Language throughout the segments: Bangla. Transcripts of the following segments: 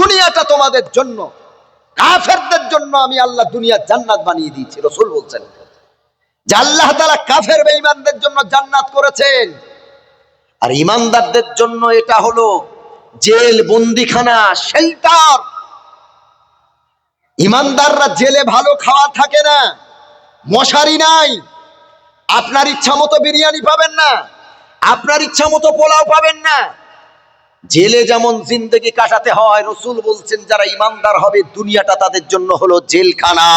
দুনিয়াটা তোমাদের জন্য, কাফেরদের জন্য আমি আল্লাহ দুনিয়া জান্নাত বানিয়ে দিয়েছি। রসুল বলছেন, যে আল্লাহ তাআলা কাফের বেঈমানদের জন্য জান্নাত করেছেন। আর ইমানদারদের জন্য এটা হলো জেল, বন্দিখানা শেল্টার ইমানদাররা জেলে ভালো খাওয়া থাকে না, মশারি নাই। আপনার ইচ্ছা মতো বিরিয়ানি পাবেন না। আপনার ইচ্ছা মতো পোলাও পাবেন না। জেলে যেমন জিন্দগি কাটাতে হয়, রসুল বলছেন, যারা ইমানদার হবে, দুনিয়াটা তাদের জন্য হলো জেলখানা।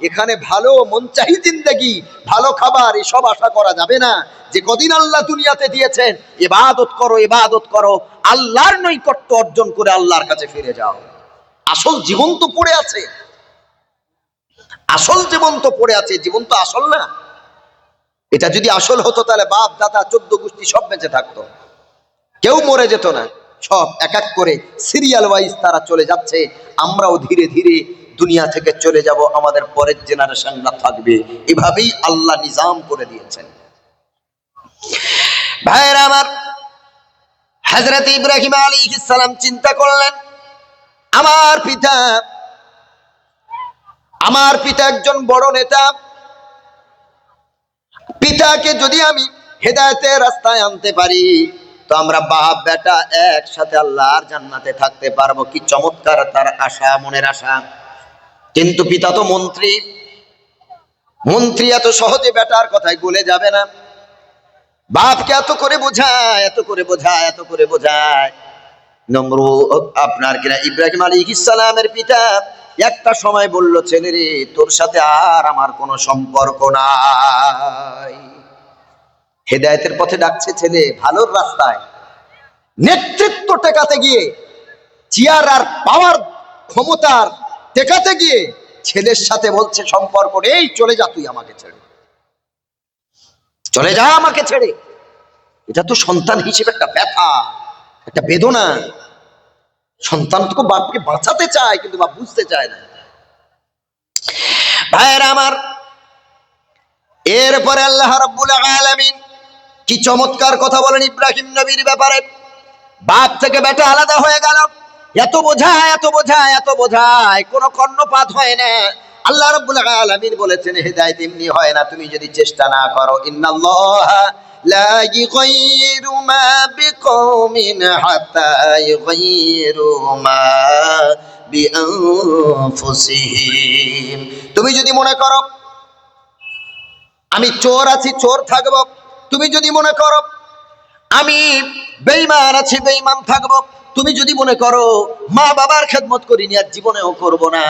এখানে ভালো, মনচাহি জিন্দগি, ভালো খাবার, এসব আশা করা যাবে না। যে কদিন আল্লাহ দুনিয়াতে দিয়েছেন, এবাদত করো এবাদত করো, আল্লাহর নৈকট্য অর্জন করে আল্লাহর কাছে ফিরে যাও। আসল জীবন তো পড়ে আছে। আসল জীবন তো পড়ে আছে, জীবন তো আসল না। এটা যদি আসল হতো তাহলে বাপ, দাদা, চোদ্দ গোষ্ঠী সব বেঁচে থাকতো। কেউ মরে যেত না। সব এক এক করে সিরিয়াল ওয়াইজ তারা চলে যাচ্ছে। আমরাও ধীরে ধীরে দুনিয়া থেকে চলে যাব। আমাদের পরের জেনারেশনরা থাকবে। এভাবেই আল্লাহ নিজাম করে দিয়েছেন। ভাইয়েরা আমার হজরত ইব্রাহিম আলী সালাম চিন্তা করলেন, আমার পিতা আমার পিতা একজন বড় নেতা। পিতাকে যদি আমি হেদায়েতের রাস্তায় আনতে পারি, তো আমরা বাপ বেটা একসাথে আল্লাহর জান্নাতে থাকতে পারব। কি চমৎকার তার আশা, মনের আশা। কিন্তু পিতা তো মন্ত্রী। মন্ত্রী এত সহজে বেটার কথায় গলে যাবে না। বাপকে এত করে বোঝায়, এত করে বোঝায়, এত করে বোঝায়। নমরু আপনার কিনা ইব্রাহিম আলী ইসালামের পিতা। একটা সময় বলল, ছেলে রে, তোর সাথে আর আমার কোনো সম্পর্ক নাই। হেদায়েতের পথে ডাকছে, ছেলে, ভালোর রাস্তায় নেতৃত্ব টেকাতে গিয়ে, চেয়ার আর পাওয়ার ক্ষমতার টেকাতে গিয়ে ছেলের সাথে বলছে, সম্পর্ক নেই, চলে যা তুই আমাকে ছেড়ে। চলে যা আমাকে ছেড়ে। এটা তো সন্তান হিসেবে একটা ব্যথা, একটা বেদনা। সন্তান তো বাপকে বাঁচাতে চায়, কিন্তু বাপ বুঝতে চায় না। ভাইয়েরা আমার, এরপরে আল্লাহ রাব্বুল আলামিন কি চমৎকার কথা বলেন ইব্রাহিম নবীর ব্যাপারে। বাপ থেকে বেটা আলাদা হয়ে গেল। এত বোঝায় এত বোঝায় এত বোঝায়, কোনো কর্ণপাত হয় না। আল্লাহ রাব্বুল আলামিন বলেছেন, হেদায়েত এমনি হয় না, তুমি যদি চেষ্টা না করো, ইন্নাল্লাহ লা ইউগাইরু মা বিকওমিন হাত্তা ইউগাইরু মা বিআনফুসিহিম তুমি যদি মনে করো, আমি চোর আছি, চোর থাকব। তুমি যদি মনে করো, আমি বেইমান আছি বেইমান থাকব। তুমি যদি মনে করো, মা বাবার খেদমত করিনি আর জীবনেও করব না।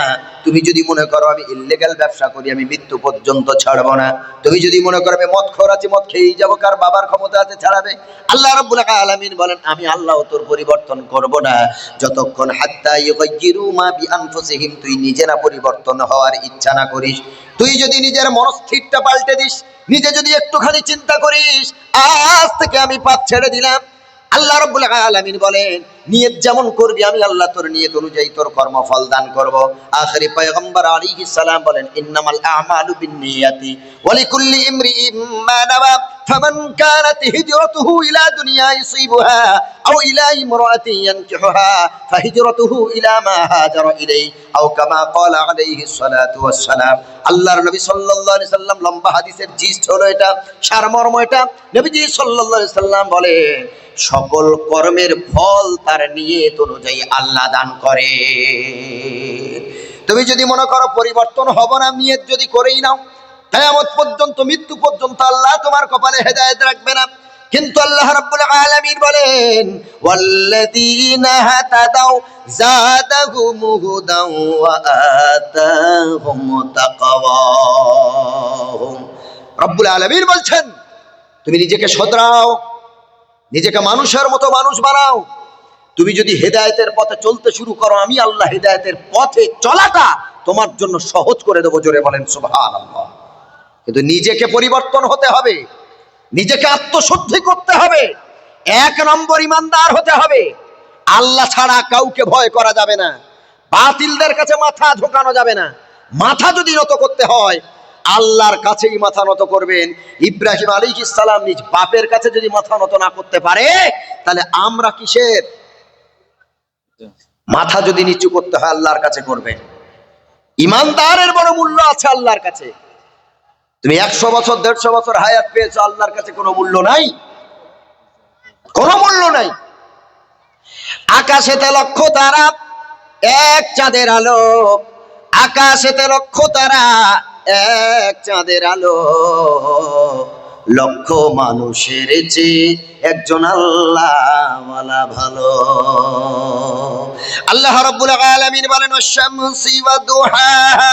তুমি যদি মনে করো, আমি ইল্লেগাল ব্যবসা করি, আমি মৃত্যু পর্যন্ত ছাড়বো না। তুমি যদি মনে করো, আমি মদ খোর আছি, মদ খেয়েই যাব, কার বাবার ক্ষমতা আছে, ছাড়াবে? আল্লাহ রাব্বুল আলামিন বলেন, আমি আল্লাহ তোর পরিবর্তন করব না। যতক্ষণ হাত্তা ইউগাইয়িরু মা বিআনফুসিহিম, তুই নিজে না পরিবর্তন হওয়ার ইচ্ছা না করিস। তুই যদি নিজের মনস্থিরটা পাল্টে দিস, নিজে যদি একটুখানি চিন্তা করিস, আজ থেকে আমি পাপ ছেড়ে দিলাম। আল্লাহ রব আলামিন বলেন, নিয়ত যেমন করবি, আমি আল্লাহ তোর নিয়ত অনুযায়ী তোর কর্মফল দান করব। আখরি পয়গম্বর আলী সালাম বলেন, ইন্নামাল আ'মালু বিন্নিয়াতি ওয়া ইমরি ইম্মা কানাত হিজরাতুহু ইলা দুনিয়া ইসিবুহা আও ইলা ইমরাতিন ইয়ানকিহুহা ফাহিজরাতুহু ইলা মা হাজারা ইলাইহি আও কামা ক্বালা আলাইহিস সালাতু ওয়াস সালাম আল্লাহর নবী সাল্লাল্লাহু আলাইহি সাল্লাম লম্বা হাদিসের জিস্ট হলো এটা, সারমর্ম এটা। নবীজি সাল্লাল্লাহু আলাইহি সাল্লাম বলেন, সকল কর্মের ফল তার নিয়ত অনুযায়ী আল্লাহ দান করে। তুমি যদি মনে করো পরিবর্তন হব না, নিয়ত যদি করেই নাও কেয়ামত পর্যন্ত, মৃত্যু পর্যন্ত আল্লাহ তোমার কপালে হেদায়েত রাখবে না। কিন্তু আল্লাহ রাব্বুল আলামিন বলেন, ওয়াল্লাযীনা হাতাদাউ যাদাহুম হুদাও ওয়া আতাহুম তাকওয়াহুম। রব্বুল আলামিন বলছেন, তুমি নিজেকে শোধরাও, নিজেকে মানুষের মতো মানুষ বানাও। তুমি যদি হেদায়েতের পথে চলতে শুরু করো, আমি আল্লাহ হেদায়েতের পথে চলাটা তোমার জন্য সহজ করে দেবো। জোরে বলেন, সুবহানাল্লাহ। কিন্তু নিজেকে পরিবর্তন হতে হবে। নিজেকে আত্মশুদ্ধি করতে হবে। এক নম্বর ইমানদার হতে হবে। আল্লাহ ছাড়া কাউকে ভয় করা যাবে না। বাতিলদের কাছে মাথা ঝোকানো যাবে না। মাথা যদি নত করতে হয়, আল্লাহর কাছেই মাথা নত করবেন। ইব্রাহিম আলী ইসালাম নিজ বাপের কাছে যদি মাথা নত না করতে পারে, তাহলে আমরা কিসের? মাথা যদি নিচু করতে হয়, আল্লাহর কাছে করবেন। ইমানদারের বড় মূল্য আছে আল্লাহর কাছে। তুমি একশো বছর, দেড়শো বছর হায়াত পেয়েছ, আল্লাহর কাছে কোনো মূল্য নাই? কোনো মূল্য নাই। আকাশেতে লক্ষ তারা, এক চাঁদের আলো। আকাশেতে লক্ষ তারা, এক চাঁদের আলো। লক্ষ মানুষের চেয়ে একজন আল্লাহ ভালো। আল্লাহ রাব্বুল আলামিন বলেন শামসি ওয়া দুহাহা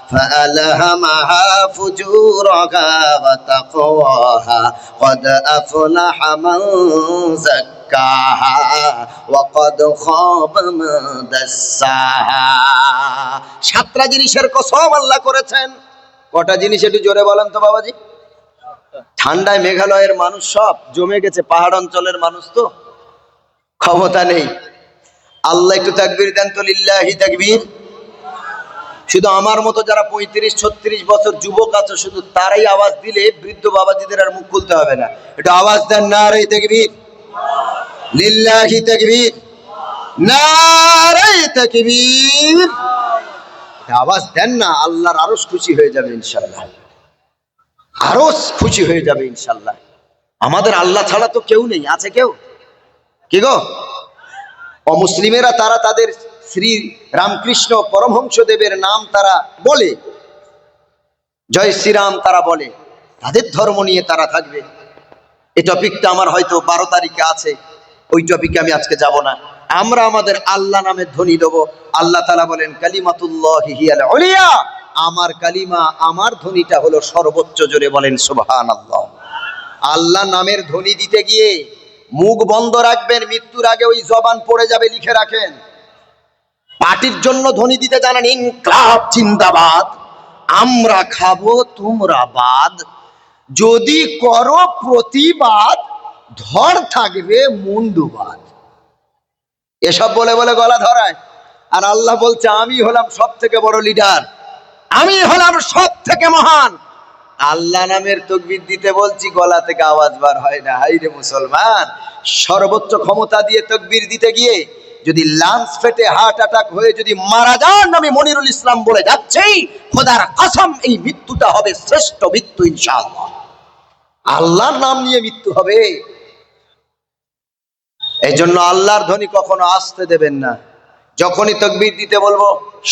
فألهمها فجورها وتقواها قد أفلح من زكاها وقد خاب من دساها সাতটা জিনিসের কসম আল্লাহ করেছেন কটা জিনিস একটু জোরে বলেন তো বাবাজি ঠান্ডায় মেঘালয়ের মানুষ সব জমে গেছে পাহাড় অঞ্চলের মানুষ তো ক্ষমতা নেই আল্লাহ একটু তাকবীর দেন তো লিল্লাহি তাকবীর শুধু আমার মতো যারা পঁয়ত্রিশ, ছত্রিশ বছর যুবক আছে, শুধু তারাই আওয়াজ দিলে বৃদ্ধ বাবাজিদের আর মুখ খুলতে হবে না। একটু আওয়াজ দেন না রে তাকবীর। লিল্লাহি তাকবীর। নারে তাকবীর। এটা আওয়াজ দেন না, আল্লাহর আরস খুশি হয়ে যাবে ইনশাল্লাহ আরস খুশি হয়ে যাবে ইনশাল্লাহ আমাদের আল্লাহ ছাড়া তো কেউ নেই, আছে কেউ? কি গো? অমুসলিমেরা তারা তাদের শ্রী রামকৃষ্ণ পরমহংস দেবের নাম তারা বলে। জয় শ্রীরাম তারা বলে, তাদের ধর্ম নিয়ে তারা থাকবে। এই টপিকটা আমার হয়তো বারো তারিখে আছে, ওই টপিকে আমি আজকে যাব না। আমরা আমাদের আল্লাহ নামের ধ্বনি দেবো। আল্লাহ তালা বলেন, কালিমাতুল্লাহ অলিয়া আমার কালিমা, আমার ধ্বনিটা হলো সর্বোচ্চ জোরে বলেন সুবহান আল্লাহ আল্লাহ নামের ধ্বনি দিতে গিয়ে মুখ বন্ধ রাখবেন, মৃত্যুর আগে ওই জবান পড়ে যাবে, লিখে রাখেন। পার্টির জন্য ধ্বনি দিতে জানেন ইনকলাব, জিন্দাবাদ। আমরা খাব, তোমরা বাদ। যদি করো প্রতিবাদ, ধর থাকবে মুন্ডুবাদ এসব বলে বলে গলা ধরায়। আর আল্লাহ বলছে, আমি হলাম সব থেকে বড় লিডার। আমি হলাম সব থেকে মহান। আল্লাহ নামের তকবির দিতে বলছি, গলা থেকে আওয়াজ বার হয় না। হাই রে মুসলমান, সর্বোচ্চ ক্ষমতা দিয়ে তকবির দিতে গিয়ে যদি লাঞ্চ ফেটে হার্ট অ্যাটাক হয়ে যদি মারা যান, আমি মনিরুল ইসলাম বলে যাচ্ছি, খোদার কসম এই মৃত্যুটা হবে শ্রেষ্ঠ মৃত্যু ইনশাআল্লাহ। আল্লাহর নাম নিয়ে মৃত্যু হবে। এই জন্য আল্লাহর ধ্বনি কখনো আসতে দেবেন না। যখনই তকবির দিতে বলব,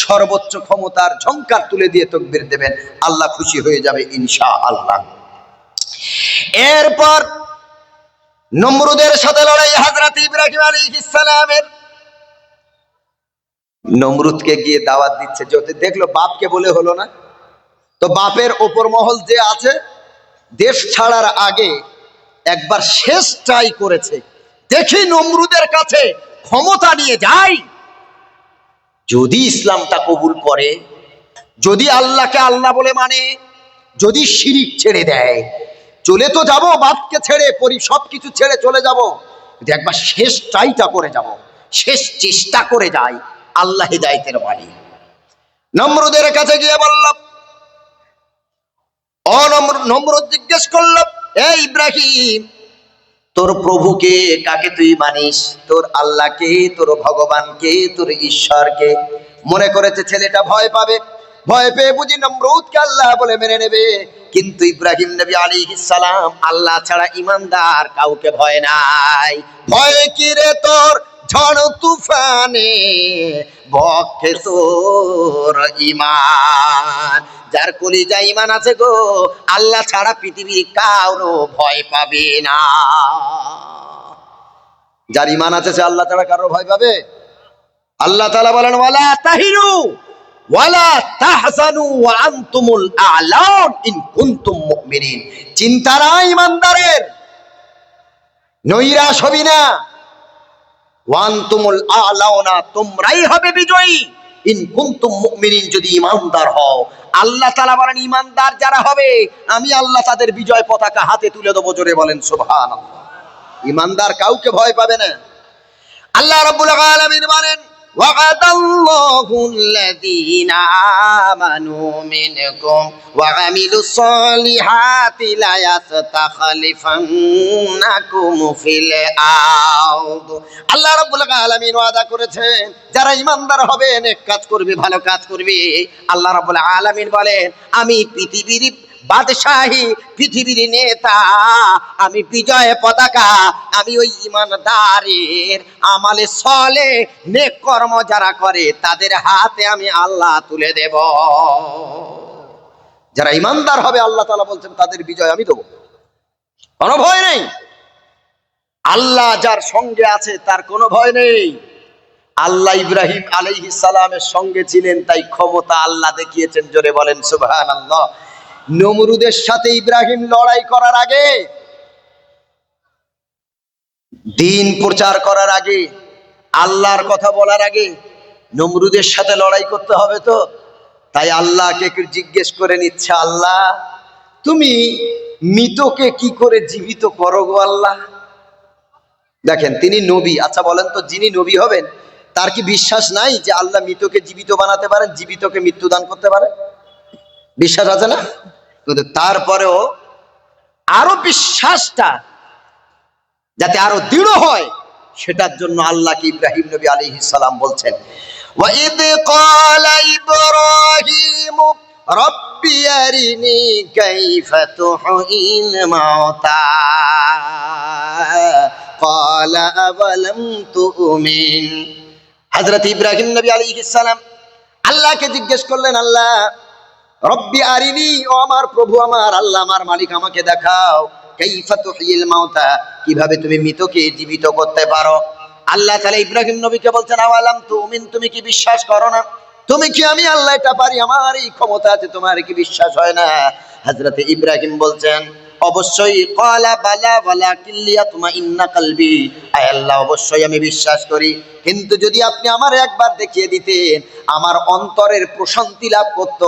সর্বোচ্চ ক্ষমতার ঝংকার তুলে দিয়ে তকবির দেবেন। আল্লাহ খুশি হয়ে যাবে ইনশা আল্লাহ এরপর নমরুদের সাথে লড়াই হাজরাত ইব্রাহিম আলী ইসলামের নমরুদকে গিয়ে দাওয়াত দিচ্ছে। যদি দেখল বাপকে বলে হলো না, তো বাপের ওপর মহল যে আছে, দেশ ছাড়ার আগে একবার শেষ ট্রাই করেছে। দেখি নমরুদের কাছে ক্ষমতা নিয়ে যাই। যদি ইসলামটা কবুল করে, যদি আল্লাহকে আল্লাহ বলে মানে যদি শিরিক ছেড়ে দেয়, চলে তো যাব, বাপকে ছেড়ে, পরি সব কিছু ছেড়ে চলে যাব একবার শেষ ট্রাইটা করে যাব, শেষ চেষ্টা করে যাই। আল্লাহ হিদায়তের বাণী। নমরুদের কাছে গিয়ে বলল অনম্র নমরুদ জিজ্ঞেস করল, এ ইব্রাহিম, তোর প্রভুকে কাকে তুই মানিস? তোর আল্লাহকে, তোর ভগবানকে, তোর ঈশ্বরকে? মনে করেছে, ছেলেটা ভয় পাবে। ভয় পেয়ে বুঝি নমরুদকে আল্লাহ বলে মেনে নেবে। কিন্তু ইব্রাহিম নবী আলী সালাম আল্লাহ ছাড়া ইমানদার, কাউকে ভয় নাই। ভয় কি রে তোর? ঝড় তুফানে, বক্ষে তোর ইমান যার কলিজা ইমান আছে গো, আল্লাহ ছাড়া পৃথিবীর কারও ভয় পাবে না। যার ইমান আছে সে আল্লাহ ছাড়া কারও ভয় পাবে? আল্লাহ তালা বলেন, ওয়ালা তাহিরু, ওয়ালা তাহজানু ওয়া আনতুমুল আ'লাউন ইন কুনতুম মুমিনিন। চিন্তা নাই ইমানদারের নৈরাশ হবি না। ওয়ান তুমুল আলাওনা তোমরাই হবে বিজয়ী। ইন কুনতুম মুমিনিন, যদি ইমানদার হও। আল্লাহ তাআলা বলেন, ইমানদার যারা হবে, আমি আল্লাহ তাদের বিজয় পতাকা হাতে তুলে দেবো। জোরে বলেন, সুবহানাল্লাহ। ইমানদার কাউকে ভয় পাবে না। আল্লাহ রাব্বুল আলামিন বলেন وعد الله الذين آمنوا منكم وعملوا الصالحات ليستخلفنكم في الأرض আল্লাহ রাব্বুল আলামিন ওয়াদা করেছেন যারা ইমানদার হবে নেক কাজ করবে ভালো কাজ করবে আল্লাহ রাব্বুল আলামিন বলেন আমি পৃথিবীর বাদশাহী পৃথিবীর নেতা। আমি বিজয় পতাকা, আমি ওই ইমানদারের আমালে সলে নেক কর্ম যারা করে, তাদের হাতে আমি আল্লাহ তুলে দেব। যারা ইমানদার হবে, আল্লাহ তাআলা বলছেন, তাদের বিজয় আমি দেবো। কোনো ভয় নেই। আল্লাহ যার সঙ্গে আছে, তার কোনো ভয় নেই। আল্লাহ ইব্রাহিম আলাইহিস সালামের সঙ্গে ছিলেন, তাই ক্ষমতা আল্লাহ দেখিয়েছেন, জোরে বলেন, সুবহানাল্লাহ। নমরুদের সাথে ইব্রাহিম লড়াই করার আগে, দিন প্রচার করার আগে, আল্লাহর কথা বলার আগে নমরুদের সাথে লড়াই করতে হবে তো? তাই আল্লাহকে জিজ্ঞেস করে নিচ্ছে, আল্লাহ, তুমি মৃতকে কি করে জীবিত করো গো আল্লাহ? দেখেন, তিনি নবী। আচ্ছা বলেন তো, যিনি নবী হবেন, তার কি বিশ্বাস নাই যে আল্লাহ মৃতকে জীবিত বানাতে পারেন, জীবিতকে মৃত্যু দান করতে পারে বিশ্বাস আছে না? কিন্তু তারপরেও আরো বিশ্বাসটা যাতে আরো দৃঢ় হয় সেটার জন্য আল্লাহকে ইব্রাহিম নবী আলাইহিস সালাম বলছেন وَإِذْ قَالَ إِبْرَاهِيمُ رَبِّ أَرِنِي كَيْفَ تُحْيِي الْمَوْتَى قَالَ أَوَلَمْ تُؤْمِنْ হযরত ইব্রাহিম নবী আলাইহিস সালাম আল্লাহকে জিজ্ঞেস করলেন আল্লাহ রব্বি আরিনি, ও আমার প্রভু, আমার আল্লাহ, আমার মালিক, আমাকে দেখাও। কাইফা তুহিল মাউতা, কীভাবে তুমি মৃতকে জীবিত করতে পারো? আল্লাহ তাহলে ইব্রাহিম নবীকে বলছেন, আওয়ালাম তুমিন, তুমি কি বিশ্বাস করো না? তুমি কি আমি আল্লাহ এটা পারি? আমার এই ক্ষমতা আছে, তোমার কি বিশ্বাস হয় না? হযরতে ইব্রাহিম বলছেন অবশ্যই কলা বালা বালা কিল্লিয়া তোমা ইন্না কালবি আয় আল্লাহ অবশ্যই আমি বিশ্বাস করি কিন্তু যদি আপনি আমার একবার দেখিয়ে দিতেন আমার অন্তরের প্রশান্তি লাভ করত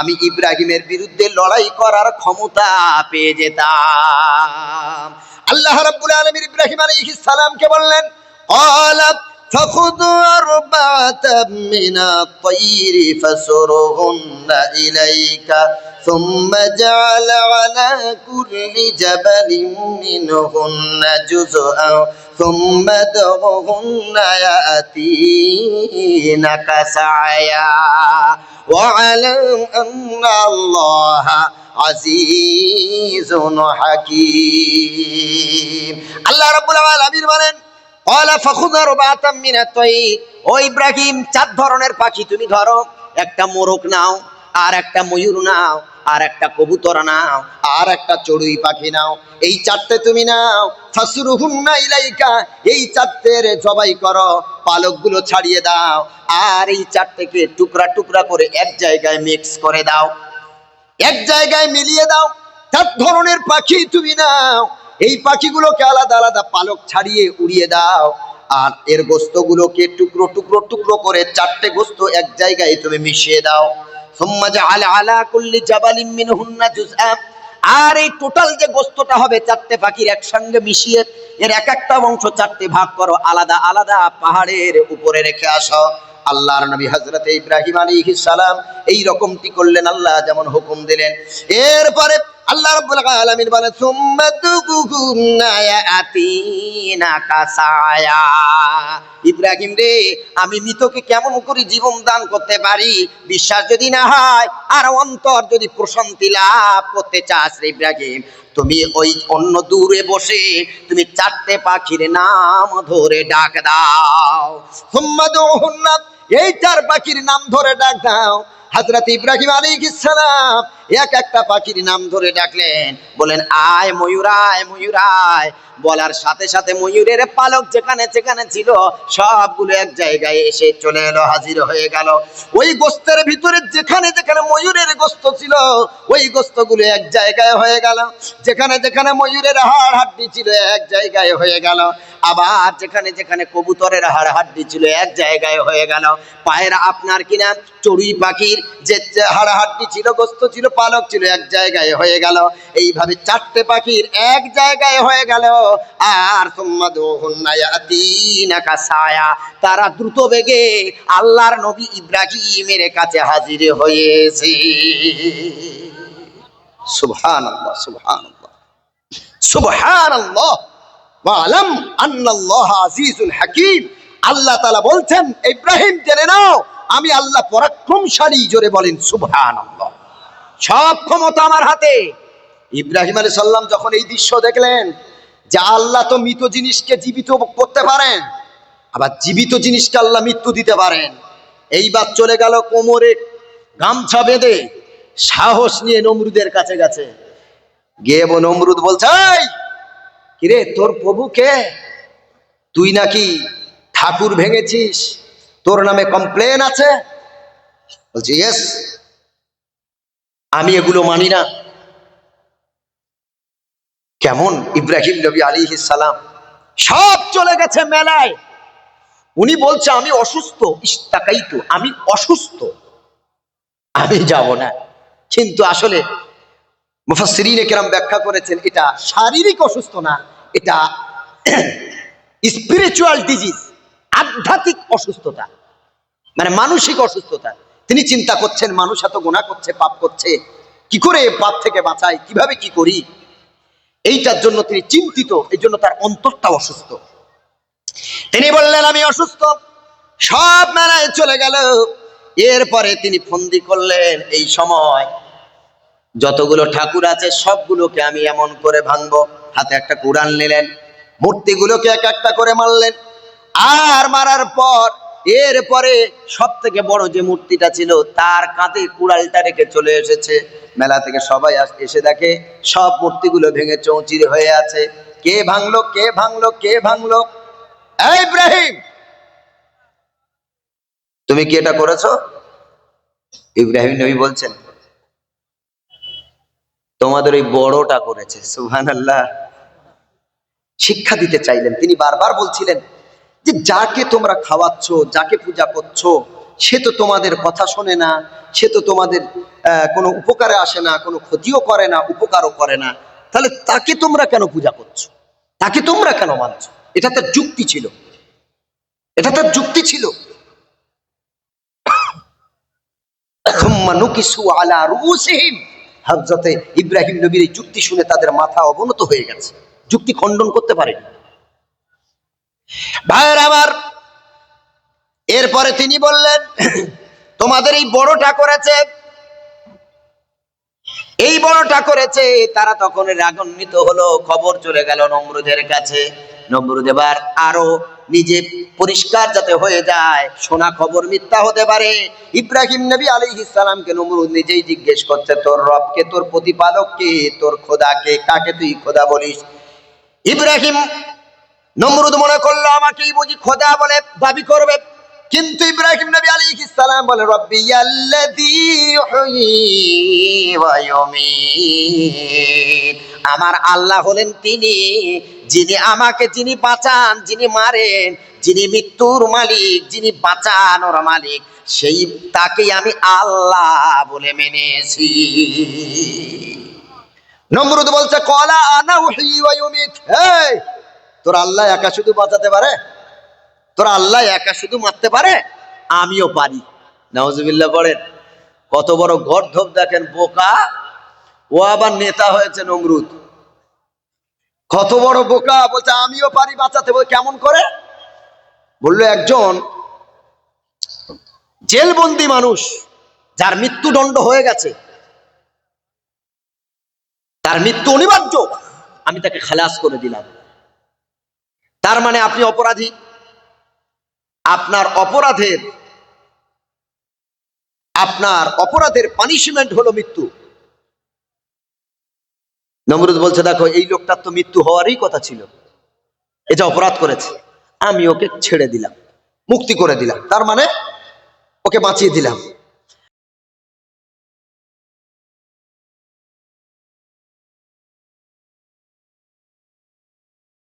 আমি ইব্রাহিমের বিরুদ্ধে লড়াই করার ক্ষমতা পেয়ে যেতাম আল্লাহ রাব্বুল আলামিন ইব্রাহিম আলাইহিস সালামকে বললেন قال فخذ أربعة من الطير فسرهن إليك ثم جعل على كل جبل منهن جزءا ثم ادعهن يأتينك سعيا واعلم أن الله عزيز حكيم الله رب العالمين বলেন কলা ফখুদার বাতাম মিনাতই ও ইব্রাহিম চার ধরনের পাখি তুমি ধরো একটা মোরক নাও আর একটা ময়ূর নাও, আর একটা কবুতর নাও, আর একটা চড়ুই পাখি নাও। এই চারটে তুমি নাও, ফাসুরুহুন্না ইলাইকা, এই চারটের জবাই করো, পালকগুলো ছাড়িয়ে দাও, আর এই চারটেকে টুকরা টুকরা করে এক জায়গায় মিক্স করে দাও। এক জায়গায় মিলিয়ে দাও, চার ধরনের পাখি তুমি নাও। এই পাখিগুলোকে আলাদা আলাদা পালক ছাড়িয়ে উড়িয়ে দাও, আর এর গোস্তগুলোকে টুকরো টুকরো টুকরো করে চারটে গোস্ত এক জায়গায় তুমি মিশিয়ে দাও। আলা কুল্লি জাবালিন মিনহুন্না জুজআ আর এই টোটাল যে গোস্তটা হবে, চারটে পাখির একসঙ্গে মিশিয়ে এর এক একটা অংশ চারটে ভাগ করো, আলাদা আলাদা পাহাড়ের উপরে রেখে আসো। আল্লাহর নবী হজরত ইব্রাহিম আলী সালাম এই রকমটি করলেন, আল্লাহ যেমন হুকুম দিলেন। এরপরে আল্লাহ রাব্বুল আলামিন কাসায়া। ইব্রাহিম রে, আমি মৃতকে কেমন করে জীবন দান করতে পারি? বিশ্বাস যদি না হয়, আর অন্তর যদি প্রশান্তি লাভ করতে চাস রে ইব্রাহিম, তুমি ওই অন্য দূরে বসে তুমি চারটে পাখির নাম ধরে ডাক দাও। সুম্মা এই চার পাখির নাম ধরে ডাক দাও। হজরত ইব্রাহিম আলী সালাম এক একটা পাখির নাম ধরে ডাকলেন, বলেন, আয় ময়ূর আয় ময়ূর আয় বলার সাথে সাথে ময়ূরের পালক যেখানে যেখানে ছিল, সবগুলো এক জায়গায় এসে চলে এলো, হাজির হয়ে গেল। ওই গোস্তের ভিতরে যেখানে যেখানে ময়ূরের গোস্ত ছিল, ওই গোস্তগুলো এক জায়গায় হয়ে গেল। যেখানে যেখানে ময়ূরের হাড় হাড্ডি ছিল, এক জায়গায় হয়ে গেল। আবার যেখানে যেখানে কবুতরের হাড় হাড্ডি ছিল, এক জায়গায় হয়ে গেল। পায়ের আপনার কিনা? চড়ুই পাখির যে হাড় হাড্ডি ছিল, গোস্ত ছিল পালক ছিল এক জায়গায় হয়ে গেল। এইভাবে চারটে পাখির এক জায়গায় হয়ে গেল। আর ছায়া তারা দ্রুত বেগে আল্লাহর নবী ইব্রাহিমের কাছে হাজির হয়েছে। আল্লাহ তাআলা বলছেন, ইব্রাহিম, জেনে নাও, আমি আল্লাহ পরাক্রমশালী জোরে বলেন সুবহান আল্লাহ সব ক্ষমতা আমার হাতে। ইব্রাহিম আলী সাল্লাম যখন এই দৃশ্য দেখলেন যে আল্লাহ তো মৃত জিনিসকে জীবিত করতে পারেন, আবার জীবিত জিনিসকে আল্লাহ মৃত্যু দিতে পারেন। এইবার চলে গেল কোমরে গামছা বেঁধে সাহস নিয়ে নমরুদের কাছে গেছে। গিয়ে নমরুদ বলছে কিরে, তোর প্রভুকে তুই নাকি ঠাকুর ভেঙেছিস? তোর নামে কমপ্লেন আছে? বলছি, ইয়েস আমি এগুলো মানি না। কেমন? ইব্রাহিম নবী আলী সালাম সব চলে গেছে মেলায়। উনি বলছে, আমি অসুস্থ ইস্তাকাই তো আমি অসুস্থ। আমি যাব না। কিন্তু আসলে মুফাসসিরিনে কেরাম ব্যাখ্যা করেছেন, এটা শারীরিক অসুস্থ না, এটা স্পিরিচুয়াল ডিজিজ আধ্যাত্মিক অসুস্থতা মানে মানসিক অসুস্থতা। তিনি চিন্তা করছেন, মানুষ এত গোনা করছে, পাপ করছে, কি করে পাপ থেকে বাঁচায়, কীভাবে কি করি? এইটার জন্য তিনি চিন্তিত, এই জন্য তার অন্তরটা অসুস্থ। তিনি বললেন, আমি অসুস্থ। সব মেলায় চলে গেল। এরপরে তিনি ফন্দি করলেন, এই সময় যতগুলো ঠাকুর আছে, সবগুলোকে আমি এমন করে ভাঙবো। হাতে একটা কোরআন নিলেন, মূর্তিগুলোকে এক একটা করে মারলেন। আর মারার পর এরপরে সব থেকে বড় যে মূর্তিটা ছিল, তার কাঁধে কুড়ালটা রেখে চলে এসেছে। মেলা থেকে সবাই এসে দেখে, সব মূর্তিগুলো ভেঙে চৌচির হয়ে আছে। কে ভাঙলো কে ভাঙলো কে ভাঙলো? ইব্রাহিম! তুমি কি এটা করেছ? ইব্রাহিম নবী বলছেন, তোমাদের ওই বড়টা করেছে সুহান আল্লাহ শিক্ষা দিতে চাইলেন, তিনি বারবার বলছিলেন যে যাকে তোমরা খাওয়াচ্ছ, যাকে পূজা করছ, সে তো তোমাদের কথা শোনে না, সে তো তোমাদের কোনো উপকারে আসে না, কোনো ক্ষতিও করে না, উপকারও করে না। তাহলে তাকে তোমরা কেন পূজা করছ? তাকে তোমরা কেন মানছো? এটা তার যুক্তি ছিল। এটা তার যুক্তি ছিল। ইব্রাহিম নবীর এই যুক্তি শুনে তাদের মাথা অবনত হয়ে গেছে। যুক্তি খণ্ডন করতে পারেনি। ভাইয়ের আমার, এরপরে তিনি বললেন, তোমাদের এই বড়টা করেছে এই বড়টা করেছে তারা তখন রাগান্বিত হলো, খবর চলে গেল নমরুদের কাছে। নমরুদ এবার আরও নিজে পরিষ্কার যাতে হয়ে যায়, শোনা খবর মিথ্যা হতে পারে। ইব্রাহিম নবী আলী ইসলামকে নমরুদ নিজেই জিজ্ঞেস করছে, তোর রবকে, তোর প্রতিপালককে, তোর খোদাকে, কাকে তুই খোদা বলিস? ইব্রাহিম নমরুদ মনে করল, আমাকেই বুঝি খোদা বলে, দাবি করবে। কিন্তু ইব্রাহিম নবী আলী ইসলাম বলে, রব্বি আমার আল্লাহ হলেন তিনি, যিনি আমাকে, যিনি বাঁচান, যিনি মারেন, যিনি মৃত্যুর মালিক, যিনি বাঁচানোর মালিক, সেই, তাকেই আমি আল্লাহ বলে মেনেছি। নমরুদ বলছে, কলা আনা এই তোর আল্লাহ একা শুধু বাঁচাতে পারে? তোর আল্লাহ একা শুধু মারতে পারে? আমিও পারি। নাউজুবিল্লাহ পড়েন, কত বড় গর্ধব দেখেন বোকা। ও আবার নেতা হয়েছে নমরুদ। কত বড় বোকা, বলছে আমিও পারি বাঁচাতে। বলে, কেমন করে? বলল, একজন জেলবন্দি মানুষ, যার মৃত্যুদণ্ড হয়ে গেছে। তার মৃত্যু অনিবার্য। আমি তাকে খালাস করে দিলাম। তার মানে আপনি অপরাধী। আপনার অপরাধের আপনার অপরাধের পানিশমেন্ট হলো মৃত্যু। নমরুদ বলছে, দেখো, এই লোকটার তো মৃত্যু হওয়ারই কথা ছিল। এটা অপরাধ করেছে। আমি ওকে ছেড়ে দিলাম, মুক্তি করে দিলাম। তার মানে ওকে বাঁচিয়ে দিলাম।